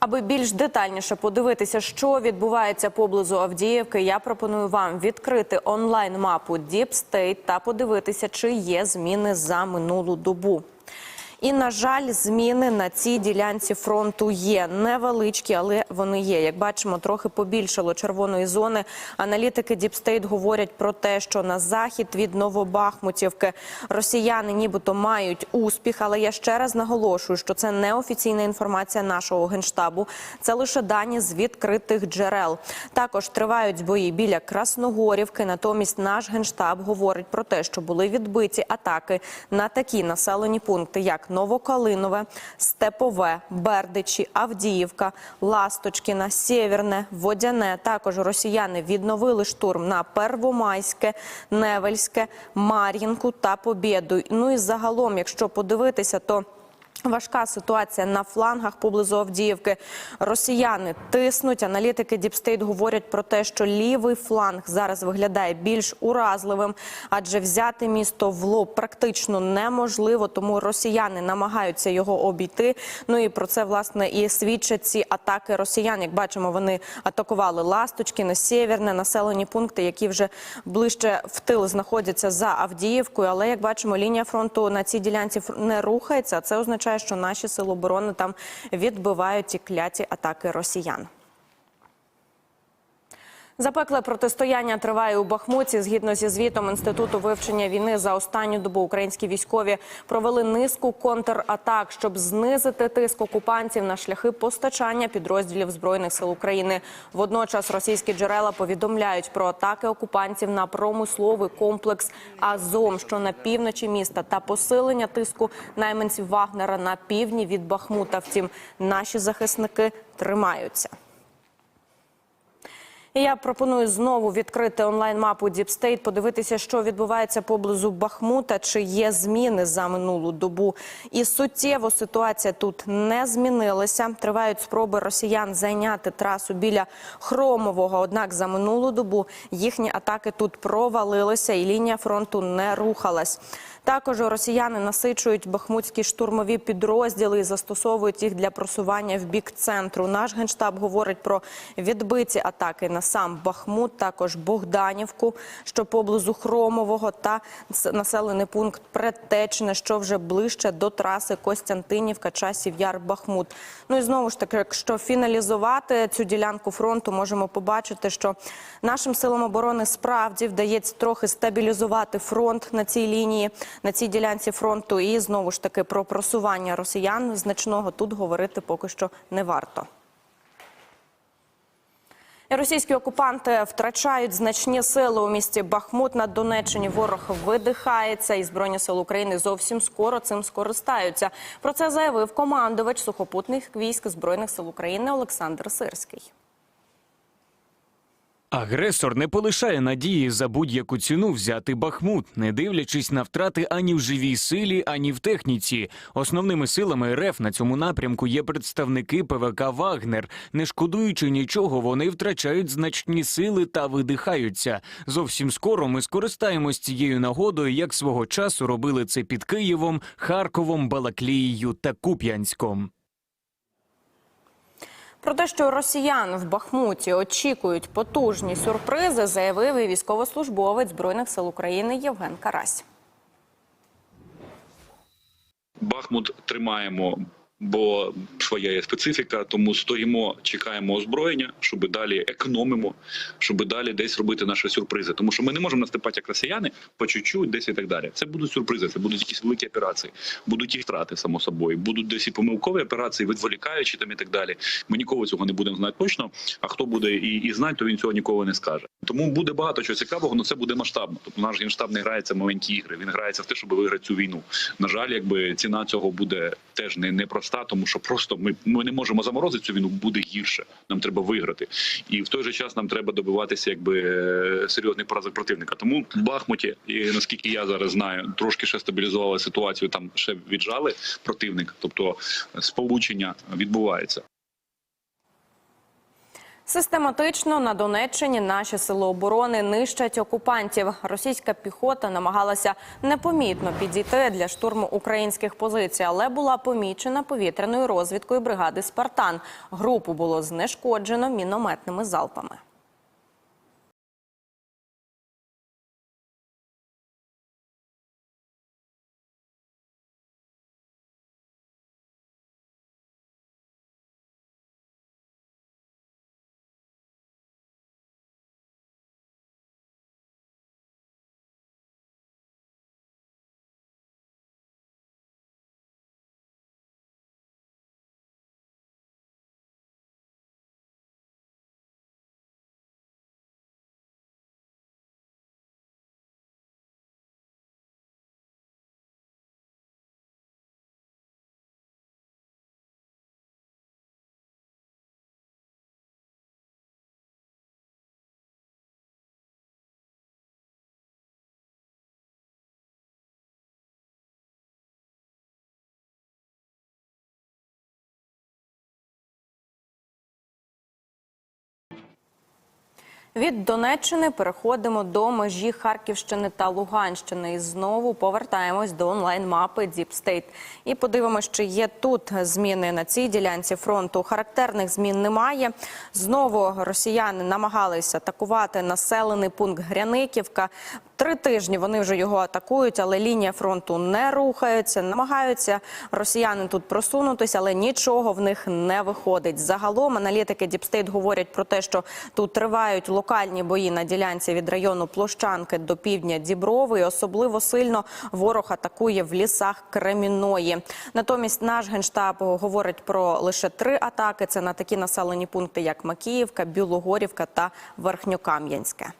Аби більш детальніше подивитися, що відбувається поблизу Авдіївки, я пропоную вам відкрити онлайн-мапу Deep State та подивитися, чи є зміни за минулу добу. І на жаль, зміни на цій ділянці фронту є невеличкі, але вони є. Як бачимо, трохи побільшало червоної зони. Аналітики State говорять про те, що на захід від Новобахмутівки росіяни нібито мають успіх. Але я ще раз наголошую, що це не офіційна інформація нашого генштабу. Це лише дані з відкритих джерел. Також тривають бої біля Красногорівки. Натомість наш генштаб говорить про те, що були відбиті атаки на такі населені пункти, як Новокалинове, Степове, Бердичі, Авдіївка, Ласточкіна, Сєвєрне, Водяне. Також росіяни відновили штурм на Первомайське, Невельське, Мар'їнку та Побєду. Ну і загалом, якщо подивитися, то Важка ситуація на флангах поблизу Авдіївки. Росіяни тиснуть. Аналітики Діпстейт говорять про те, що лівий фланг зараз виглядає більш уразливим, адже взяти місто в лоб практично неможливо. Тому росіяни намагаються його обійти. Ну і про це власне і свідчать ці атаки росіян. Як бачимо, вони атакували Ласточкіне, Сєвєрне, населені пункти, які вже ближче в тил знаходяться за Авдіївкою. Але як бачимо, лінія фронту на цій ділянці не рухається. Це означає, що наші сили оборони там відбивають ті кляті атаки росіян. Запекле протистояння триває у Бахмуті. Згідно зі звітом інституту вивчення війни за останню добу українські військові провели низку контратак, щоб знизити тиск окупантів на шляхи постачання підрозділів збройних сил України. Водночас російські джерела повідомляють про атаки окупантів на промисловий комплекс Азом, що на півночі міста, та посилення тиску найманців Вагнера на півдні від Бахмута. Втім, наші захисники тримаються. Я пропоную знову відкрити онлайн-мапу State, подивитися, що відбувається поблизу Бахмута, чи є зміни за минулу добу. І суттєво ситуація тут не змінилася. Тривають спроби росіян зайняти трасу біля Хромового. Однак за минулу добу їхні атаки тут провалилися, і лінія фронту не рухалась. Також росіяни насичують бахмутські штурмові підрозділи і застосовують їх для просування в бік центру. Наш генштаб говорить про відбиті атаки на сам Бахмут, також Богданівку, що поблизу Хромового, та населений пункт Предтечне, що вже ближче до траси Костянтинівка, часів Яр Бахмут. Ну і знову ж таки, якщо фіналізувати цю ділянку фронту, можемо побачити, що нашим силам оборони справді вдається трохи стабілізувати фронт на цій лінії, на цій ділянці фронту. І знову ж таки про просування росіян значного тут говорити поки що не варто. Російські окупанти втрачають значні сили у місті Бахмут на Донеччині. Ворог видихається, і збройні сили України зовсім скоро цим скористаються. Про це заявив командувач сухопутних військ збройних сил України Олександр Сирський. Агресор не полишає надії за будь-яку ціну взяти Бахмут, не дивлячись на втрати ані в живій силі, ані в техніці. Основними силами РФ на цьому напрямку є представники ПВК Вагнер. Не шкодуючи нічого, вони втрачають значні сили та видихаються. Зовсім скоро ми скористаємось цією нагодою, як свого часу робили це під Києвом, Харковом, Балаклією та Куп'янськом. Про те, що росіян в Бахмуті очікують потужні сюрпризи, заявив і військовослужбовець збройних сил України Євген Карась. Бахмут тримаємо, бо своя є специфіка, тому стоїмо, чекаємо озброєння, щоб далі економимо, щоб далі десь робити наші сюрпризи. Тому що ми не можемо наступати як росіяни по чуть-чуть, десь і так далі. Це будуть сюрпризи, це будуть якісь великі операції, будуть і втрати, само собою, будуть десь і помилкові операції, відволікаючі там і так далі. Ми ніколи цього не будемо знати точно. А хто буде і, і знати, то він цього ніколи не скаже. Тому буде багато чого цікавого, але це буде масштабно. Тобто наш генштаб не грається в маленькі ігри. Він грається в те, щоб виграти цю війну. На жаль, якби ціна цього буде теж не непроста, тому що просто ми, ми не можемо заморозити цю війну, буде гірше. Нам треба виграти, і в той же час нам треба добиватися якби е, серйозних поразок противника. Тому в Бахмуті, і наскільки я зараз знаю, трошки ще стабілізували ситуацію. Там ще віджали противник, тобто сполучення відбувається. Систематично на Донеччині наші сили оборони нищать окупантів. Російська піхота намагалася непомітно підійти для штурму українських позицій, але була помічена повітряною розвідкою бригади Спартан. Групу було знешкоджено мінометними залпами. Від Донеччини переходимо до межі Харківщини та Луганщини. І знову повертаємось до онлайн-мапи Діпстейт. І подивимося, чи є тут зміни на цій ділянці фронту. Характерних змін немає. Знову росіяни намагалися атакувати населений пункт Гряниківка. Три тижні вони вже його атакують, але лінія фронту не рухається. Намагаються росіяни тут просунутися, але нічого в них не виходить. Загалом аналітики Діпстейт говорять про те, що тут тривають локальні бої на ділянці від району Площанки до півдня Діброви. І особливо сильно ворог атакує в лісах Креміної. Натомість наш генштаб говорить про лише три атаки. Це на такі населені пункти, як Макіївка, Білогорівка та Верхньокам'янське.